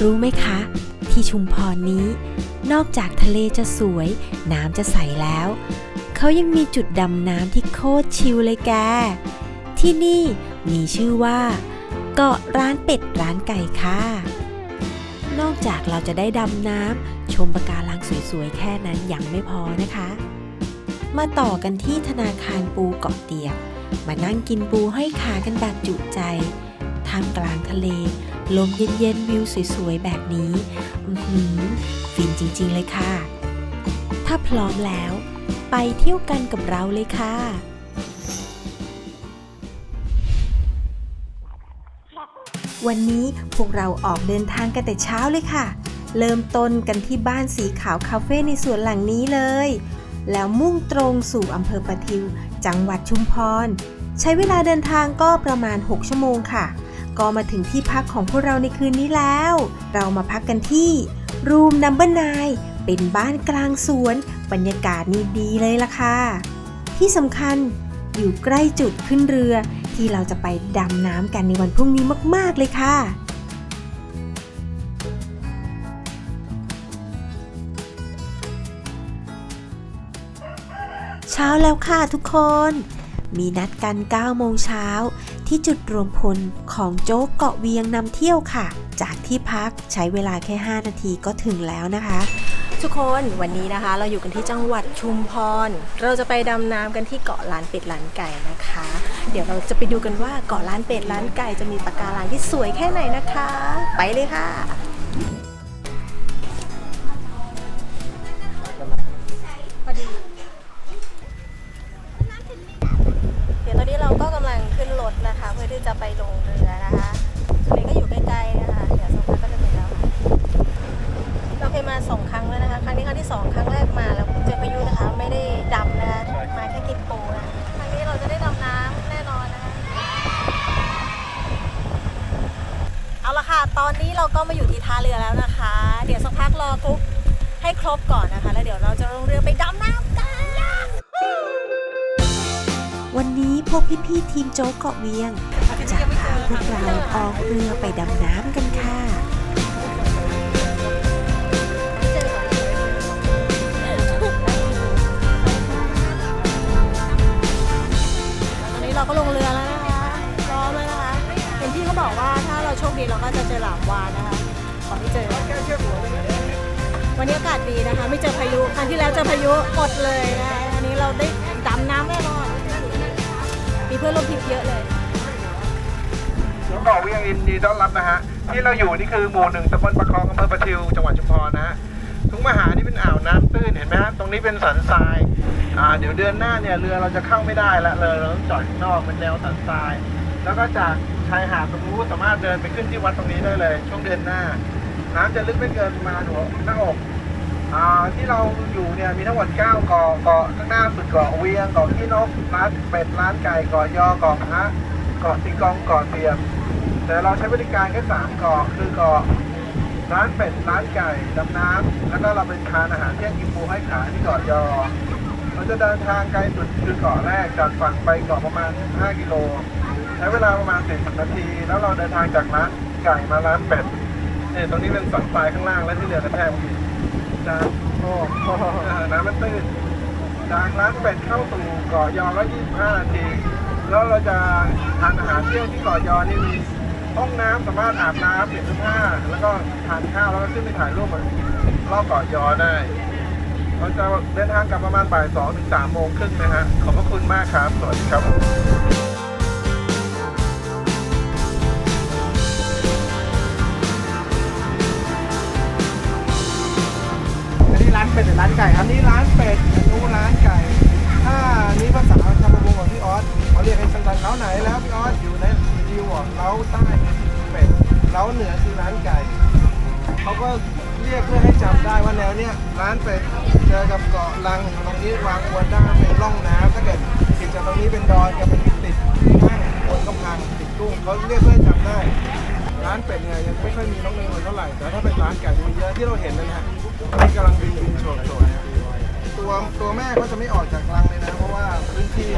รู้ไหมคะ ที่ชุมพรนี้ นอกจากทะเลจะสวย น้ำจะใสแล้ว เขายังมีจุดดำน้ำที่โคตรชิลเลยแก ที่นี่มีชื่อว่า เกาะร้านเป็ดร้านไก่ค่ะ นอกจากเราจะได้ดำน้ำชมปะการังสวยๆ แค่นั้นยังไม่พอนะคะ มาต่อกันที่ธนาคารปูเกาะเตียบ มานั่งกินปูห้อยขากันแบบจุใจ ท่ามกลางทะเล ลมเย็นๆวิวสวยๆแบบนี้อือหือฟินจริงๆเลยค่ะ ถ้าพร้อมแล้ว ไปเที่ยวกันกับเราเลยค่ะวันนี้พวกเราออกเดินทางกันแต่เช้าเลยค่ะ เริ่มต้นกันที่บ้านสีขาวคาเฟ่ในสวนหลังนี้เลย แล้วมุ่งตรงสู่อำเภอปะทิว จังหวัดชุมพร ใช้เวลาเดินทางก็ประมาณ 6 ชั่วโมงค่ะ ก็มาถึงที่พักของพวกเราในคืนนี้แล้ว เรามาพักกันที่รูมนัมเบอร์นเป็นบ้านกลางสวน บรรยากาศนี่ดีเลยล่ะค่ะ ที่สำคัญอยู่ใกล้จุดขึ้นเรือที่เราจะไปดำน้ำกันในวันพรุ่งนี้มาก ๆ เลยค่ะ เช้าแล้วค่ะทุกคน มีนัดกัน9โมงเช้า ที่จุดรวมพลของโจ๊กเกาะเวียงนำเที่ยวค่ะ จากที่พักใช้เวลาแค่ 5 นาทีก็ถึงแล้วนะคะ ทุกคนวันนี้นะคะ เราอยู่กันที่จังหวัดชุมพร เราจะไปดำน้ำกันที่เกาะล้านเป็ดล้านไก่นะคะ เดี๋ยวเราจะไปดูกันว่าเกาะล้านเป็ดล้านไก่จะมีปะการังที่สวยแค่ไหนนะคะ ไปเลยค่ะ ที่จะไปลงเรือนะคะทะเลก็อยู่ใกล้ๆนะคะเดี๋ยวสักพักก็จะถึงแล้วค่ะเราเคยมาสองครั้งแล้วนะคะครั้งนี้ครั้งที่สองครั้งแรกมาแล้วเจอพายุนะคะไม่ได้ดำนะคะมาแค่กินปูนะครั้งนี้เราจะได้ดำน้ำแน่นอนนะคะเอาละค่ะตอนนี้เราก็มาอยู่ที่ท่าเรือแล้วนะคะ เดี๋ยวสักพักรอกุ๊กให้ครบก่อนนะคะ แล้วเดี๋ยวเราจะลงเรือไปดำน้ำกันวันนี้พวกพี่ๆทีมโจ๊กเกาะเวียง จะพาพวกเราออกเรือไปดำน้ำกันค่ะ ตอนนี้เราก็ลงเรือแล้วนะคะพร้อมแล้วนะคะเห็นพี่เขาบอกว่าถ้าเราโชคดีเราก็จะเจอหลามวานนะคะ ขอให้เจอ วันนี้อากาศดีนะคะ ไม่เจอพายุครั้งที่แล้วเจอพายุอดเลยนะคะอันนี้เราได้ดำน้ำแน่นอน มีเพื่อนร่วมทริปเยอะเลย บอกว่ายังยินดีต้อนรับนะฮะที่เราอยู่นี่คือหมู่หนึ่งตำบลประคองอำเภอประทิวจังหวัดชุมพรนะฮะทุ่งมหานี่เป็นอ่าวน้ำตื้นเห็นไหมฮะตรงนี้เป็นสันทรายอ่าเดี๋ยวเดือนหน้าเนี่ยเรือเราจะเข้าไม่ได้ละเลยเราต้องจอดข้างนอกเป็นแนวสันทราย แล้วก็จากชายหาดตรงนู้นสามารถเดินไปขึ้นที่วัดตรงนี้ได้เลย ช่วงเดือนหน้าน้ำจะลึกไม่เกินประมาณหัวหน้าอกอ่าที่เราอยู่เนี่ยมีทั้งหมด9เกาะเกาะข้างหน้าสุดเกาะเวียงเกาะขี้นกร้านเป็ดร้านไก่เกาะยอเกาะฮะเกาะติกองเกาะเตียม แต่เราใช้บริการแค่สามเกาะคือเกาะร้านเป็ดร้านไก่ดำน้ำแล้วก็เราเป็นทานอาหารเที่ยงกินปูให้ขาที่เกาะยอเราจะเดินทางไกลสุดคือเกาะแรกจากฝั่งไปเกาะประมาณ 5 กิโล ใช้เวลาประมาณ 40 นาที แล้วเราเดินทางจากร้านไก่มาร้านเป็ดเนี่ยตรงนี้เป็นสันทรายข้างล่างและที่เรือกระแทกมีจากโอ้น้ำมันตื้นจากร้านเป็ดเข้าสู่เกาะยอก็25นาที แล้วเราจะทานอาหารเที่ยงที่เกาะยอนี่มี ห้องน้ำสามารถอาบน้ำเปลี่ยนเสื้อผ้าแล้วก็ทานข้าวแล้วก็ขึ้นไปถ่ายรูปบนรอบเกาะยอได้ เราจะเดินทางกลับประมาณบ่ายสองถึงสามโมงครึ่งนะฮะ ขอบพระคุณมากครับ สวัสดีครับผมอันนี้ร้านเป็ดหรือร้านไก่ อันนี้ร้านเป็ดอันนู้นร้านไก่ ถ้าอันนี้ภาษาชาวประมงของพี่ออสเขาเรียกให้สั้นๆเล้าไหนแล้วพี่ออสอยู่ในดิ วอะเล้าใต้เป็ดเล้าเหนือคือร้านไก่เขาก็เรียกเพื่อให้จำได้ว่าแนวเนี้ยร้านเป็ดเจอกับเกาะลังตรงนี้วางอวนได้เป็นร่องน้ำถ้าเกิดติดจากตรงนี้เป็นดอยจะเป็นติดแม่งคนกำพังติดกุ้งเขาเรียกเพื่อให้จำได้ ร้านเป็ดเนี่ยยังไม่ค่อยมีน้องเมย์เท่าไหร่แต่ถ้าเป็นร้านไก่มีเยอะที่เราเห็นนั่นนะฮะนี่กำลังบินบินโฉบโฉบตัวตัวแม่เขาจะไม่ออกจากรังเลยนะเพราะว่า ที่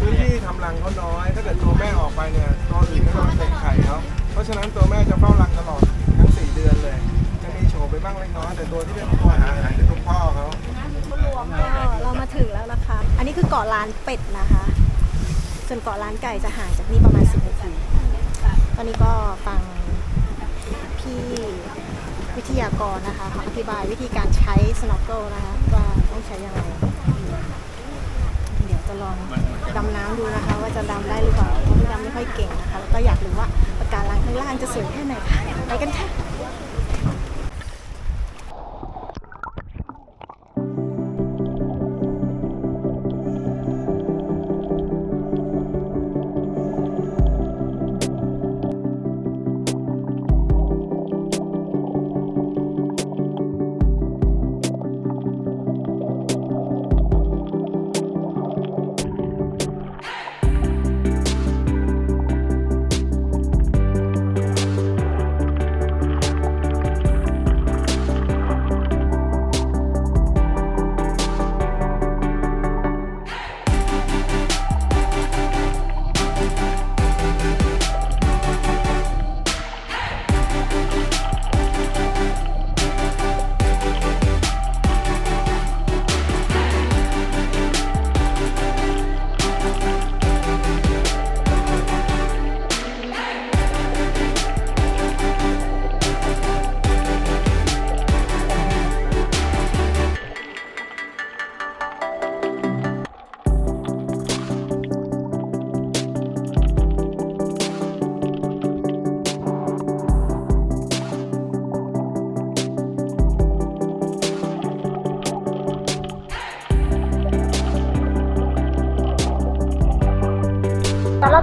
พื้นที่ทำรังเขาน้อย ถ้าเกิดตัวแม่ออกไปเนี่ยตัวอื่นก็จะเตะไข่เขาเพราะฉะนั้นตัวแม่จะเฝ้ารังตลอดทั้งสี่เดือนตัวที่เป็นพ่อหาอาหารคือคุณพ่อเขาก็เรามาถึงแล้วนะคะ อันนี้คือเกาะล้านเป็ดนะคะ ส่วนเกาะล้านไก่จะห่างจากนี่ประมาณ 10นาที ตอนนี้ก็ฟังพี่วิทยากรนะคะเขาอธิบายวิธีการใช้สโนว์เกิลนะคะว่าต้องใช้ยังไงเดี๋ยว จะลองดำน้ำดูนะคะ ว่าจะดำได้หรือเปล่าเพราะพี่ดำไม่ค่อยเก่งนะคะ แล้วก็อยากรู้ว่าปะการังข้างล่างจะสวยแค่ไหนคะไปกันค่ะ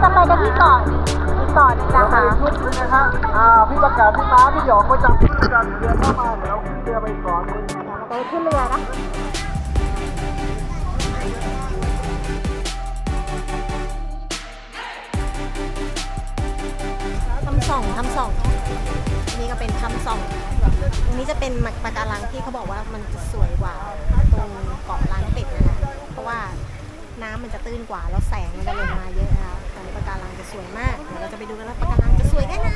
จะไปกันที่เกาะอีกเกาะหนึงนะคะ ชุดนึงนะครับอ่าพี่ประกาศพี่ม้าพี่หยองประจำที่ประจำเรือเข้ามาเดี๋ยวขึ้นเรือไปอีกก่อนนึงเราไปขึ้นเรือนะทำส่องทำส่อง อันนี้ก็เป็นทำส่องตรงนี้จะเป็นปะการังที่เขาบอกว่ามันจะสวยกว่าตรงเกาะล้านเป็ดนะคะเพราะว่า น้ำมันจะตื้นกว่าแล้วแสงมันจะลงมาเยอะนะคะแต่ปะการังจะสวยมากเดี๋ยวเราจะไปดูกันว่าปะการังจะสวยแค่ไหน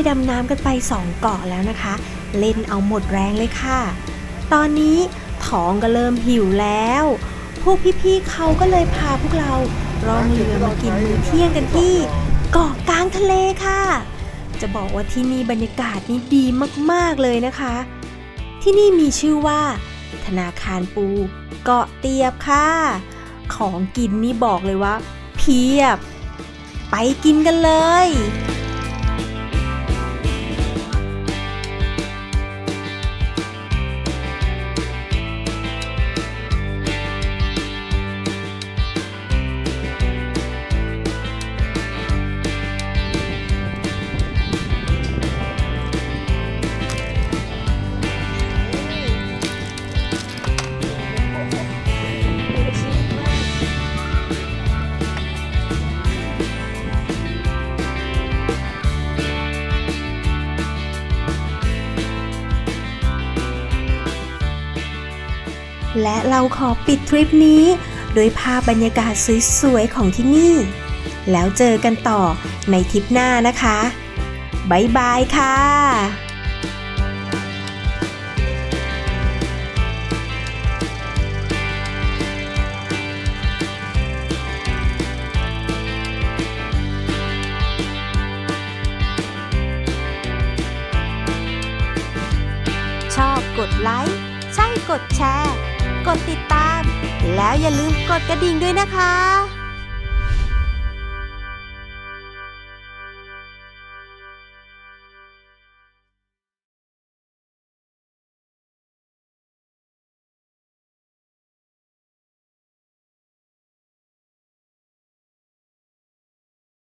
ด้ดำน้ำกันไปสองเกาะแล้วนะคะ เล่นเอาหมดแรงเลยค่ะ ตอนนี้ท้องก็เริ่มหิวแล้ว พวกพี่ๆเขาก็เลยพาพวกเราร่องเรือมากินมื้อเที่ยงกันที่เกาะกลางทะเลค่ะ จะบอกว่าที่นี่บรรยากาศนี่ดีมากๆเลยนะคะ ที่นี่มีชื่อว่า ธนาคารปู เกาะเตียบค่ะ ของกินนี่บอกเลยว่า เพียบ ไปกินกันเลย และเราขอปิดทริปนี้โดยภาพบรรยากาศสวยๆของที่นี่ แล้วเจอกันต่อในทริปหน้านะคะบ๊ายบายค่ะชอบกดไลค์ชช่กดแชร์ ดติดตาม แล้วอย่าลืมกดกระดิ่งด้วยนะคะ